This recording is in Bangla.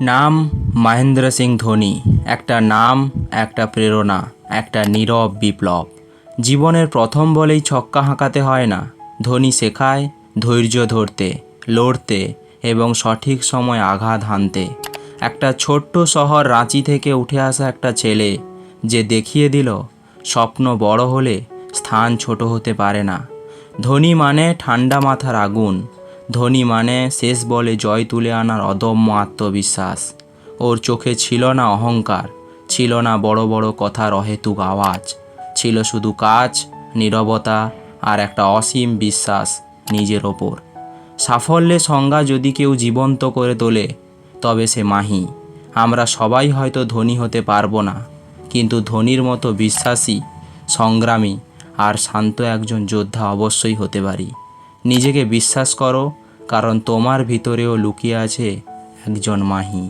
নাম মহেন্দ্র সিং ধোনি। একটা নাম, একটা প্রেরণা, একটা নীরব বিপ্লব। জীবনের প্রথম বলেই ছক্কা হাঁকাতে হয় না। ধোনি শেখায় ধৈর্য ধরতে, লড়তে এবং সঠিক সময় আঘাত হানতে। একটা ছোট্ট শহর রাঁচি থেকে উঠে আসা একটা ছেলে যে দেখিয়ে দিল, স্বপ্ন বড় হলে স্থান ছোট হতে পারে না। ধোনি মানে ঠান্ডা মাথার আগুন। ধোনি মানে শেষ বলে জয় তুলে আনার অদম্য আত্মবিশ্বাস। ওর চোখে ছিল না অহংকার, ছিল না বড় বড় কথার অহেতুক আওয়াজ। ছিল শুধু কাজ, নীরবতা আর একটা অসীম বিশ্বাস নিজের ওপর। সাফল্যের সংজ্ঞা যদি কেউ জীবন্ত করে তোলে, তবে সে মাহি। আমরা সবাই হয়তো ধনী হতে পারব না, কিন্তু ধোনির মতো বিশ্বাসী, সংগ্রামী আর শান্ত একজন যোদ্ধা অবশ্যই হতে পারি। নিজেকে বিশ্বাস করো কারণ তোমার ভিতরেও লুকিয়ে আছে একজন মাহি।